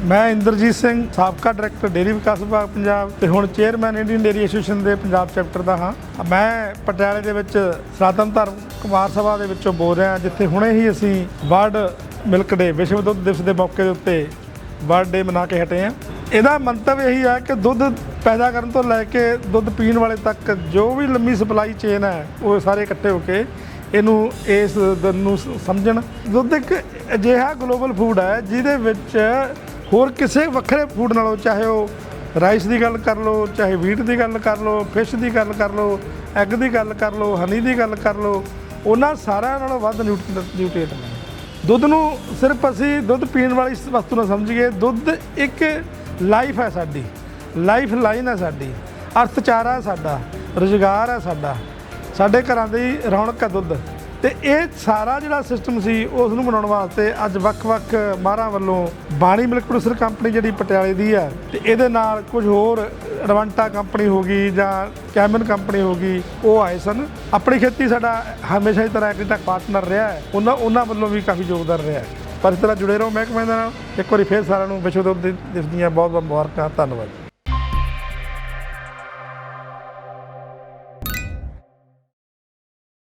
ਮੈਂ ਇੰਦਰਜੀਤ ਸਿੰਘ, ਸਾਬਕਾ director dairy ਵਿਕਾਸ ਵਿਭਾਗ ਪੰਜਾਬ ਤੇ ਹੁਣ ਚੇਅਰਮੈਨ ਇੰਡੀਅਨ ਡੇਅਰੀ ਐਸੋਸੀਏਸ਼ਨ ਦੇ ਪੰਜਾਬ ਚੈਪਟਰ ਦਾ ਹਾਂ। ਮੈਂ ਪਟਿਆਲੇ ਦੇ ਵਿੱਚ ਸਨਾਤਨ ਧਰਮ ਕੁਮਾਰ ਸਭਾ ਦੇ ਵਿੱਚੋਂ ਬੋਲ ਰਿਹਾ ਜਿੱਥੇ ਹੁਣੇ ਹੀ ਅਸੀਂ ਵਰਲਡ ਮਿਲਕ ਡੇ ਵਿਸ਼ਵ ਦੁੱਧ ਦਿਵਸ ਦੇ ਮੌਕੇ ਦੇ ਉੱਤੇ ਵਰਲਡ ਡੇ ਮਨਾ ਕੇ ਹਟੇ ਹਾਂ। ਇਹਦਾ ਮੰਤਵ ਇਹੀ ਹੈ ਕਿ ਦੁੱਧ ਪੈਦਾ ਕਰਨ ਤੋਂ ਲੈ ਕੇ ਦੁੱਧ ਪੀਣ ਵਾਲੇ ਤੱਕ ਜੋ ਵੀ ਲੰਮੀ ਸਪਲਾਈ ਚੇਨ ਹੈ, ਉਹ ਸਾਰੇ ਇਕੱਠੇ ਹੋ ਕੇ ਇਹਨੂੰ ਇਸ ਦਿਨ ਨੂੰ ਸਮਝਣ। ਦੁੱਧ ਇੱਕ ਅਜਿਹਾ ਗਲੋਬਲ ਫੂਡ ਹੈ, ਜਿਹਦੇ ਵਿੱਚ ਹੋਰ ਕਿਸੇ ਵੱਖਰੇ ਫੂਡ ਨਾਲੋਂ, ਚਾਹੇ ਉਹ ਰਾਈਸ ਦੀ ਗੱਲ ਕਰ ਲਓ, ਚਾਹੇ ਵੀਟ ਦੀ ਗੱਲ ਕਰ ਲਓ, ਫਿਸ਼ ਦੀ ਗੱਲ ਕਰ ਲਓ, ਐਗ ਦੀ ਗੱਲ ਕਰ ਲਓ, ਹਨੀ ਦੀ ਗੱਲ ਕਰ ਲਓ, ਉਹਨਾਂ ਸਾਰਿਆਂ ਨਾਲੋਂ ਵੱਧ ਨਿਊਟ੍ਰੀਐਂਟ ਨੇ। ਦੁੱਧ ਨੂੰ ਸਿਰਫ ਅਸੀਂ ਦੁੱਧ ਪੀਣ ਵਾਲੀ ਵਸਤੂ ਨਾ ਸਮਝੀਏ, ਦੁੱਧ ਇੱਕ ਲਾਈਫ ਹੈ ਸਾਡੀ, ਲਾਈਫ ਲਾਈਨ ਹੈ ਸਾਡੀ, ਅਰਥਚਾਰਾ ਹੈ ਸਾਡਾ, ਰੁਜ਼ਗਾਰ ਹੈ ਸਾਡਾ, ਸਾਡੇ ਘਰਾਂ ਦੀ ਰੌਣਕ ਹੈ ਦੁੱਧ। ਤੇ ਇਹ ਸਾਰਾ ਜਿਹੜਾ ਸਿਸਟਮ ਸੀ ਉਸ ਨੂੰ ਬਣਾਉਣ ਵਾਸਤੇ ਅੱਜ ਵੱਖ-ਵੱਖ ਮਾਹਰਾਂ ਵੱਲੋਂ ਬਾਣੀ ਮਿਲਕ ਪ੍ਰੋਡਿਊਸਰ ਕੰਪਨੀ ਜਿਹੜੀ ਪਟਿਆਲੇ ਦੀ ਹੈ, ਤੇ ਇਹਦੇ ਨਾਲ ਕੁਝ ਹੋਰ ਰਵੰਟਾ ਕੰਪਨੀ ਹੋ ਗਈ ਜਾਂ ਕੈਮਨ ਕੰਪਨੀ ਹੋ ਗਈ, ਉਹ ਆਏ ਸਨ। ਆਪਣੀ ਖੇਤੀ ਸਾਡਾ ਹਮੇਸ਼ਾ ਹੀ ਤਰ੍ਹਾਂ ਐਗਰੀਟੈਕ ਪਾਰਟਨਰ ਰਿਹਾ ਹੈ। ਉਹਨਾਂ ਉਹਨਾਂ ਵੱਲੋਂ ਵੀ ਕਾਫੀ ਯੋਗਦਾਨ ਰਿਹਾ ਹੈ। ਪਰ ਇਸ ਤਰ੍ਹਾਂ ਜੁੜੇ ਰਹੋ ਮਹਿਕਮੇ ਦੇ ਨਾਲ। ਇੱਕ ਵਾਰੀ ਫੇਰ ਸਾਰਿਆਂ ਨੂੰ ਵਿਸ਼ਵ ਦੁੱਧ ਦਿਵਸ ਦੀਆਂ ਬਹੁਤ ਬਹੁਤ ਮੁਬਾਰਕਾਂ। ਧੰਨਵਾਦ।